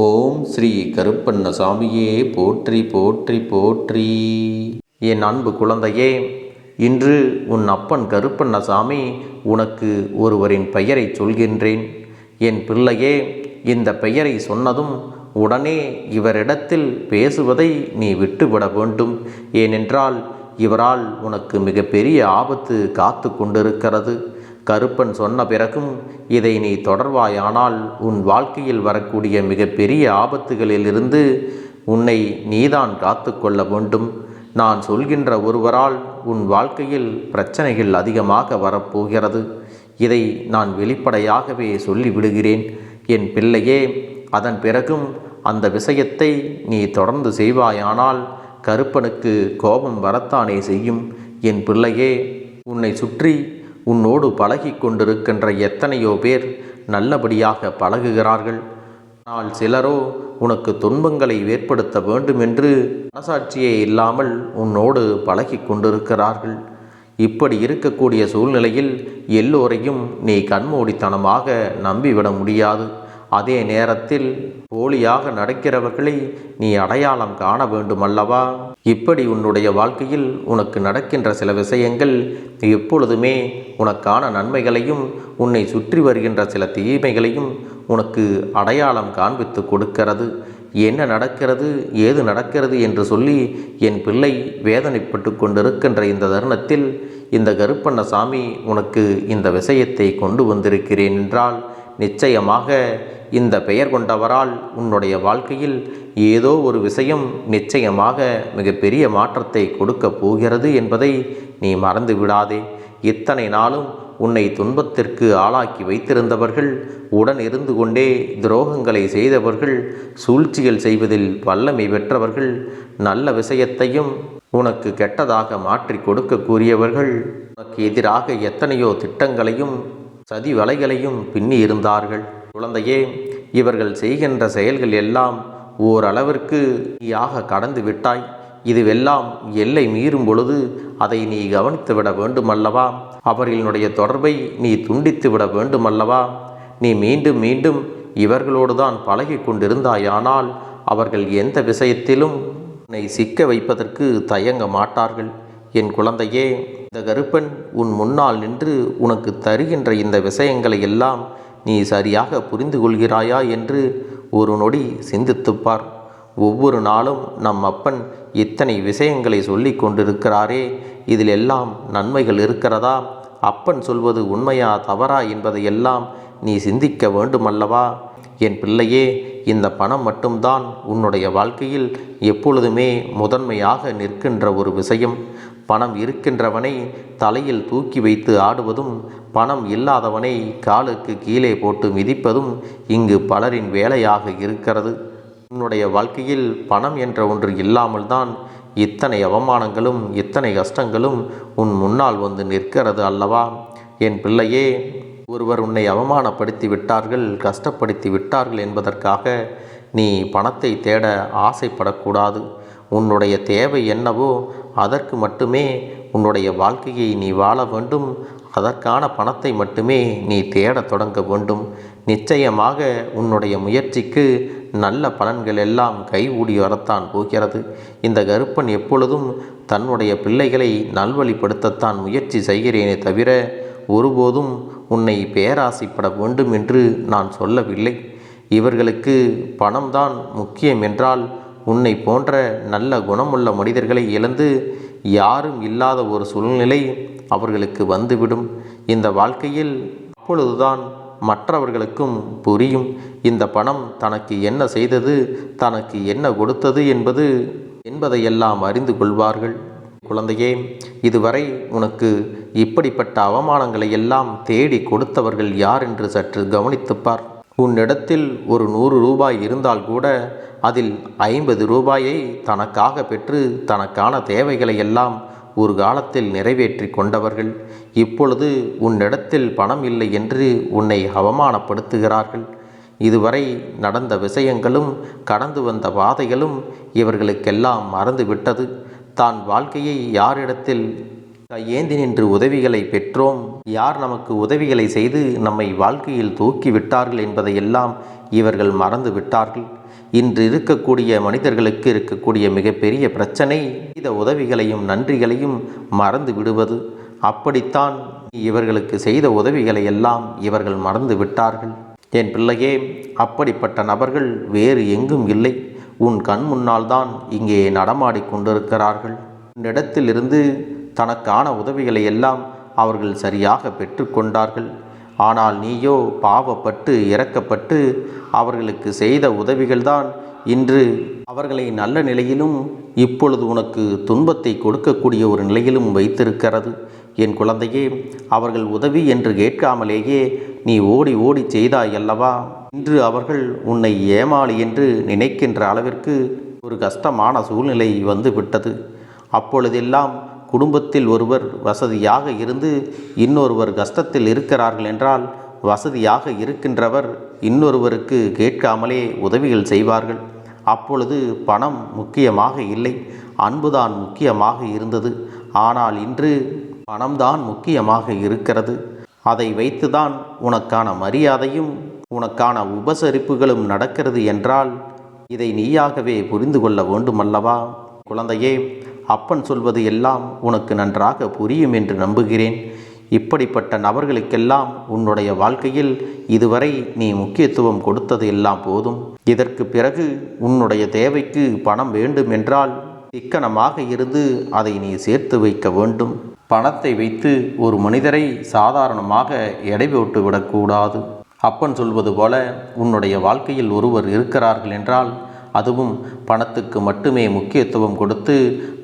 ஓம் ஸ்ரீ கருப்பண்ணசாமியே போற்றி போற்றி போற்றி. என் அன்பு குழந்தையே இன்று உன் அப்பன் கருப்பண்ணசாமி உனக்கு ஒருவரின் பெயரை சொல்கின்றேன். என் பிள்ளையே இந்த பெயரை சொன்னதும் உடனே இவரிடத்தில் பேசுவதை நீ விட்டுவிட வேண்டும். ஏனென்றால் இவரால் உனக்கு மிகப்பெரிய ஆபத்து காத்து கொண்டிருக்கிறது. கருப்பன் சொன்ன பிறகும் இதை நீ தொடர்வாயானால் உன் வாழ்க்கையில் வரக்கூடிய மிகப்பெரிய ஆபத்துகளிலிருந்து உன்னை நீதான் காத்து கொள்ள வேண்டும். நான் சொல்கின்ற ஒருவரால் உன் வாழ்க்கையில் பிரச்சனைகள் அதிகமாக வரப்போகிறது. இதை நான் வெளிப்படையாகவே சொல்லிவிடுகிறேன். என் பிள்ளையே அதன் பிறகும் அந்த விஷயத்தை நீ தொடர்ந்து செய்வாயானால் கருப்பனுக்கு கோபம் வரத்தானே செய்யும். என் பிள்ளையே உன்னை சுற்றி உன்னோடு பழகி கொண்டிருக்கின்ற எத்தனையோ பேர் நல்லபடியாக பழகுகிறார்கள். ஆனால் சிலரோ உனக்கு துன்பங்களை ஏற்படுத்த வேண்டும் என்று மனசாட்சியே இல்லாமல் உன்னோடு பழகி கொண்டிருக்கிறார்கள். இப்படி இருக்கக்கூடிய சூழ்நிலையில் எல்லோரையும் நீ கண்மூடித்தனமாக நம்பிவிட முடியாது. அதே நேரத்தில் போலியாக நடக்கிறவர்களை நீ அடையாளம் காண வேண்டுமல்லவா? இப்படி உன்னுடைய வாழ்க்கையில் உனக்கு நடக்கின்ற சில விஷயங்கள் எப்பொழுதுமே உனக்கான நன்மைகளையும் உன்னை சுற்றி வருகின்ற சில தீமைகளையும் உனக்கு அடையாளம் காண்பித்து கொடுக்கிறது. என்ன நடக்கிறது ஏது நடக்கிறது என்று சொல்லி என் பிள்ளை வேதனைப்பட்டு கொண்டிருக்கின்ற இந்த தருணத்தில் இந்த கருப்பண்ணசாமி உனக்கு இந்த விஷயத்தை கொண்டு வந்திருக்கிறேன் என்றால் நிச்சயமாக இந்த பெயர் கொண்டவரால் உன்னுடைய வாழ்க்கையில் ஏதோ ஒரு விஷயம் நிச்சயமாக மிகப்பெரிய மாற்றத்தை கொடுக்கப் போகிறது என்பதை நீ மறந்து விடாதே. இத்தனை நாளும் உன்னை துன்பத்திற்கு ஆளாக்கி வைத்திருந்தவர்கள் உடன் இருந்து கொண்டே துரோகங்களை செய்தவர்கள் சூழ்ச்சிகள் செய்வதில் வல்லமை பெற்றவர்கள் நல்ல விஷயத்தையும் உனக்கு கெட்டதாக மாற்றி கொடுக்கக்கூடியவர்கள் உனக்கு எதிராக எத்தனையோ திட்டங்களையும் சதி வலைகளையும் பின்னி இருந்தார்கள் குழந்தையே இவர்கள் செய்கின்ற செயல்கள் எல்லாம் ஓரளவிற்கு நீயாக கடந்து விட்டாய் இதுவெல்லாம் எல்லை மீறும் பொழுது அதை நீ கவனித்து விட வேண்டுமல்லவா? அவர்களுடைய தொடர்பை நீ துண்டித்து விட வேண்டுமல்லவா? நீ மீண்டும் மீண்டும் இவர்களோடு தான் பழகி கொண்டிருந்தாயானால் அவர்கள் எந்த விஷயத்திலும் உன்னை சிக்க வைப்பதற்கு தயங்க மாட்டார்கள். என் குழந்தையே இந்த கருப்பன் உன் முன்னால் நின்று உனக்கு தருகின்ற இந்த விஷயங்களை எல்லாம் நீ சரியாக புரிந்து கொள்கிறாயா? என்று ஒரு நொடி சிந்தித்துப்பார் ஒவ்வொரு நாளும் நம் அப்பன் இத்தனை விஷயங்களை சொல்லி கொண்டிருக்கிறாரே இதில் எல்லாம் நன்மைகள் இருக்கிறதா? அப்பன் சொல்வது உண்மையா தவறா என்பதையெல்லாம் நீ சிந்திக்க வேண்டுமல்லவா? என் பிள்ளையே இந்த பணம் மட்டும்தான் உன்னுடைய வாழ்க்கையில் எப்பொழுதுமே முதன்மையாக நிற்கின்ற ஒரு விஷயம். பணம் இருக்கின்றவனை தலையில் தூக்கி வைத்து ஆடுவதும் பணம் இல்லாதவனை காலுக்கு கீழே போட்டு மிதிப்பதும் இங்கு பலரின் வேலையாக இருக்கிறது. உன்னுடைய வாழ்க்கையில் பணம் என்ற ஒன்று இல்லாமல் தான் இத்தனை அவமானங்களும் இத்தனை கஷ்டங்களும் உன் முன்னால் வந்து நிற்கிறது அல்லவா? என் பிள்ளையே ஒருவர் உன்னை அவமானப்படுத்தி விட்டார்கள் கஷ்டப்படுத்தி விட்டார்கள் என்பதற்காக நீ பணத்தை தேட ஆசைப்படக்கூடாது. உன்னுடைய தேவை என்னவோ அதற்கு மட்டுமே உன்னுடைய வாழ்க்கையை நீ வாழ வேண்டும். அதற்கான பணத்தை மட்டுமே நீ தேடத் தொடங்க வேண்டும். நிச்சயமாக உன்னுடைய முயற்சிக்கு நல்ல பலன்கள் எல்லாம் கைகூடி வரத்தான் போகிறது. இந்த கருப்பன் எப்பொழுதும் தன்னுடைய பிள்ளைகளை நல்வழிப்படுத்தத்தான் முயற்சி செய்கிறேனே தவிர ஒருபோதும் உன்னை பேராசைப்பட வேண்டும் என்று நான் சொல்லவில்லை. இவர்களுக்கு பணம்தான் முக்கியம் என்றால் உன்னை போன்ற நல்ல குணமுள்ள மனிதர்களை இழந்து யாரும் இல்லாத ஒரு சூழ்நிலை அவர்களுக்கு வந்துவிடும். இந்த வாழ்க்கையில் அப்பொழுதுதான் மற்றவர்களுக்கும் புரியும். இந்த பணம் தனக்கு என்ன செய்தது தனக்கு என்ன கொடுத்தது என்பது என்பதையெல்லாம் அறிந்து கொள்வார்கள். குழந்தையே இதுவரை உனக்கு இப்படிப்பட்ட அவமானங்களை எல்லாம் தேடி கொடுத்தவர்கள் யார் என்று சற்று கவனித்துப்பார் உன்னிடத்தில் ஒரு நூறு ரூபாய் இருந்தால் கூட அதில் ஐம்பது ரூபாயை தனக்காக பெற்று தனக்கான தேவைகளை எல்லாம் ஒரு காலத்தில் நிறைவேற்றி கொண்டவர்கள் இப்பொழுது உன்னிடத்தில் பணம் இல்லை என்று உன்னை அவமானப்படுத்துகிறார்கள். இதுவரை நடந்த விஷயங்களும் கடந்து வந்த பாதைகளும் இவர்களுக்கெல்லாம் மறந்துவிட்டது. தான் வாழ்க்கையை யாரிடத்தில் கையேந்தி நின்று உதவிகளை பெற்றோம்? யார் நமக்கு உதவிகளை செய்து நம்மை வாழ்க்கையில் தூக்கி விட்டார்கள் என்பதையெல்லாம் இவர்கள் மறந்து விட்டார்கள். இன்று இருக்கக்கூடிய மனிதர்களுக்கு இருக்கக்கூடிய மிகப்பெரிய பிரச்சனை இந்த உதவிகளையும் நன்றிகளையும் மறந்து விடுவது. அப்படித்தான் இவர்களுக்கு செய்த உதவிகளை எல்லாம் இவர்கள் மறந்து விட்டார்கள். என் பிள்ளையே அப்படிப்பட்ட நபர்கள் வேறு எங்கும் இல்லை. உன் கண் முன்னால் தான் இங்கே நடமாடி கொண்டிருக்கிறார்கள். உன்னிடத்திலிருந்து தனக்கான உதவிகளை எல்லாம் அவர்கள் சரியாக பெற்றுக்கொண்டார்கள் ஆனால் நீயோ பாவப்பட்டு இறக்கப்பட்டு அவர்களுக்கு செய்த உதவிகள்தான் இன்று அவர்களை நல்ல நிலையிலும் இப்பொழுது உனக்கு துன்பத்தை கொடுக்கக்கூடிய ஒரு நிலையிலும் வைத்திருக்கிறது. என் குழந்தையே அவர்கள் உதவி என்று கேட்காமலேயே நீ ஓடி ஓடி செய்தாய் அல்லவா இன்று அவர்கள் உன்னை ஏமாளி என்று நினைக்கின்ற அளவிற்கு ஒரு கஷ்டமான சூழ்நிலை வந்து விட்டது. அப்பொழுதெல்லாம் குடும்பத்தில் ஒருவர் வசதியாக இருந்து இன்னொருவர் கஷ்டத்தில் இருக்கிறார்கள் என்றால் வசதியாக இருக்கின்றவர் இன்னொருவருக்கு கேட்காமலே உதவிகள் செய்வார்கள். அப்பொழுது பணம் முக்கியமாக இல்லை அன்புதான் முக்கியமாக இருந்தது. ஆனால் இன்று பணம்தான் முக்கியமாக இருக்கிறது. அதை வைத்துதான் உனக்கான மரியாதையும் உனக்கான உபசரிப்புகளும் நடக்கிறது என்றால் இதை நீயாகவே புரிந்து கொள்ள வேண்டுமல்லவா? குழந்தையே அப்பன் சொல்வது எல்லாம் உனக்கு நன்றாக புரியும் என்று நம்புகிறேன். இப்படிப்பட்ட நபர்களுக்கெல்லாம் உன்னுடைய வாழ்க்கையில் இதுவரை நீ முக்கியத்துவம் கொடுத்தது எல்லாம் போதும். இதற்கு பிறகு உன்னுடைய தேவைக்கு பணம் வேண்டும் என்றால் சிக்கனமாக இருந்து அதை நீ சேர்த்து வைக்க வேண்டும். பணத்தை வைத்து ஒரு மனிதரை சாதாரணமாக எடை போட்டு விடக்கூடாது அப்பன் சொல்வது போல உன்னுடைய வாழ்க்கையில் ஒருவர் இருக்கிறார்கள் என்றால் அதுவும் பணத்துக்கு மட்டுமே முக்கியத்துவம் கொடுத்து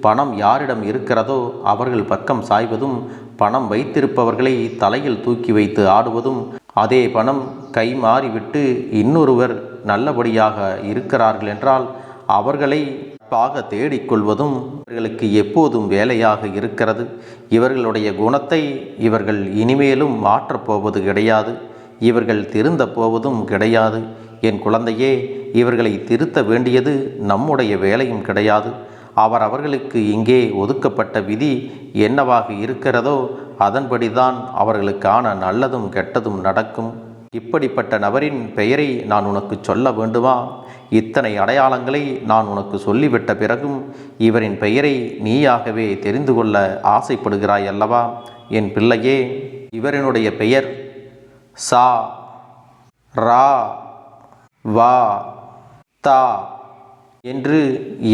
பணம் யாரிடம் இருக்கிறதோ அவர்கள் பக்கம் சாய்வதும் பணம் வைத்திருப்பவர்களை தலையில் தூக்கி வைத்து ஆடுவதும் அதே பணம் கை மாறிவிட்டு இன்னொருவர் நல்லபடியாக இருக்கிறார்கள் என்றால் அவர்களை பாக தேடிக்கொள்வதும் இவர்களுக்கு எப்போதும் வேலையாக இருக்கிறது. இவர்களுடைய குணத்தை இவர்கள் இனிமேலும் மாற்றப்போவது கிடையாது. இவர்கள் திருந்த போவதும் கிடையாது. என் குழந்தையே இவர்களை திருத்த வேண்டியது நம்முடைய வேலையும் கிடையாது. அவர் அவர்களுக்கு இங்கே ஒதுக்கப்பட்ட விதி என்னவாக இருக்கிறதோ அதன்படிதான் அவர்களுக்கான நல்லதும் கெட்டதும் நடக்கும். இப்படிப்பட்ட நபரின் பெயரை நான் உனக்கு சொல்ல வேண்டுமா? இத்தனை அடையாளங்களை நான் உனக்கு சொல்லிவிட்ட பிறகும் இவரின் பெயரை நீயாகவே தெரிந்து கொள்ள ஆசைப்படுகிறாய் அல்லவா? என் பிள்ளையே இவரினுடைய பெயர் சா ரா வா தா என்று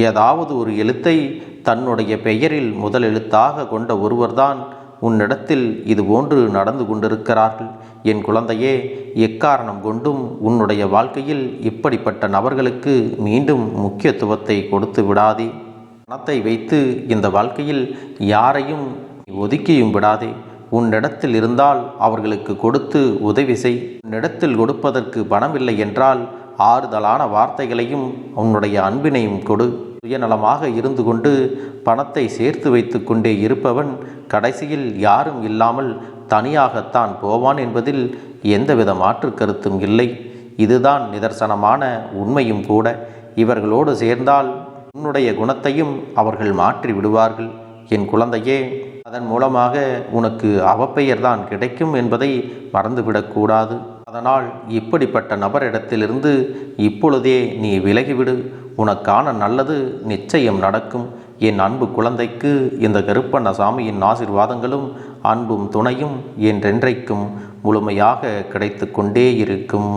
ஏதாவது ஒரு எழுத்தை தன்னுடைய பெயரில் முதல் எழுத்தாக கொண்ட ஒருவர்தான் உன்னிடத்தில் இது போன்று நடந்து கொண்டிருக்கிறார்கள். என் குழந்தையே எக்காரணம் கொண்டும் உன்னுடைய வாழ்க்கையில் இப்படிப்பட்ட நபர்களுக்கு மீண்டும் முக்கியத்துவத்தை கொடுத்து விடாதே. பணத்தை வைத்து இந்த வாழ்க்கையில் யாரையும் ஒதுக்கியும் விடாதே. உன்னிடத்தில் இருந்தால் அவர்களுக்கு கொடுத்து உதவி செய். உன்னிடத்தில் கொடுப்பதற்கு பணமில்லை என்றால் ஆறுதலான வார்த்தைகளையும் உன்னுடைய அன்பினையும் கொடு. சுயநலமாக இருந்து கொண்டு பணத்தை சேர்த்து வைத்து கொண்டே இருப்பவன் கடைசியில் யாரும் இல்லாமல் தனியாகத்தான் போவான் என்பதில் எந்தவித மாற்று கருத்தும் இல்லை. இதுதான் நிதர்சனமான உண்மையும் கூட. இவர்களோடு சேர்ந்தால் உன்னுடைய குணத்தையும் அவர்கள் மாற்றி விடுவார்கள். என் குழந்தையே அதன் மூலமாக உனக்கு அவப்பெயர்தான் கிடைக்கும் என்பதை மறந்துவிடக்கூடாது அதனால் இப்படிப்பட்ட நபரிடத்திலிருந்து இப்பொழுதே நீ விலகிவிடு. உனக்கான நல்லது நிச்சயம் நடக்கும். என் அன்பு குழந்தைக்கு இந்த கருப்பண்ண சாமியின் ஆசிர்வாதங்களும் அன்பும் துணையும் என்றென்றைக்கும் முழுமையாக கிடைத்து கொண்டே இருக்கும்.